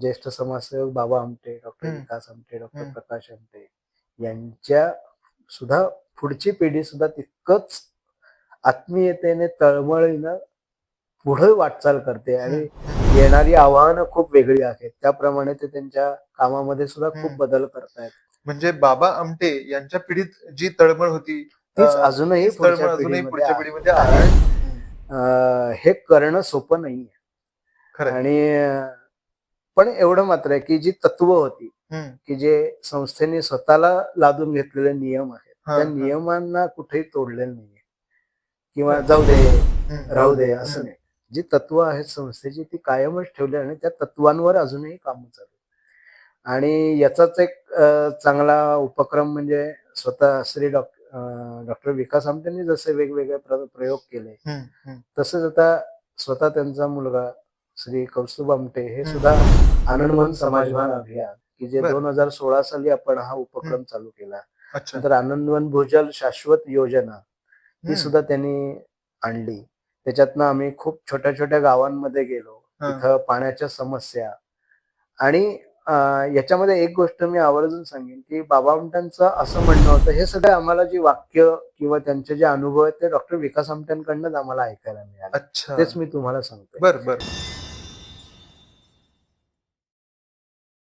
ज्येष्ठ समाजसेवक Baba Amte doctor. Vikas Amte doctor. Prakash Amte यांच्या सुद्धा पुढची पिढी सुद्धा तितकंच आत्मीयतेने तळमळीनं पुढे वाटचाल करते आणि येणारी आव्हानं खूप वेगळी आहेत त्याप्रमाणे ते त्यांच्या कामामध्ये सुद्धा खूप. बदल करतायत म्हणजे बाबा आमटे यांच्या पिढीत जी तळमळ होती तीच अजूनही पुढच्या पिढीमध्ये हे करणं सोपं नाहीये. आणि पण एवढं मात्र आहे की जी तत्व होती. की जे संस्थेने स्वतःला लादून घेतलेले नियम आहेत त्या. नियमांना कुठेही तोडलेलं नाहीये किंवा जाऊ दे. राहू दे असं नाही जी तत्व आहेत संस्थेची ती कायमच ठेवली आणि त्या तत्वांवर अजूनही काम चालू आहे. आणि याचाच एक चांगला उपक्रम म्हणजे स्वतः श्री डॉक्टर डॉक्टर विकास आमटेंनी जसे वेगवेगळे प्र- प्रयोग केले. तसंच आता स्वतः त्यांचा मुलगा श्री कौस्तुभ आमटे हे. सुद्धा आनंदवन समाजभान अभियान की जे. दोन हजार सोळा साली आपण हा उपक्रम चालू केला. नंतर आनंदवन भूजल शाश्वत योजना ही. सुद्धा त्यांनी आणली. त्याच्यातनं आम्ही खूप छोट्या छोट्या गावांमध्ये गेलो. तिथं पाण्याच्या समस्या. आणि याच्यामध्ये एक गोष्ट मी आवर्जून सांगेन की बाबा आमट्यांचं असं म्हणणं होतं हे सगळे आम्हाला जी वाक्य किंवा त्यांचे जे अनुभव आहेत ते डॉक्टर विकास आमट्यांकडनंच आम्हाला ऐकायला मिळाले. तेच मी तुम्हाला सांगतो बर बर.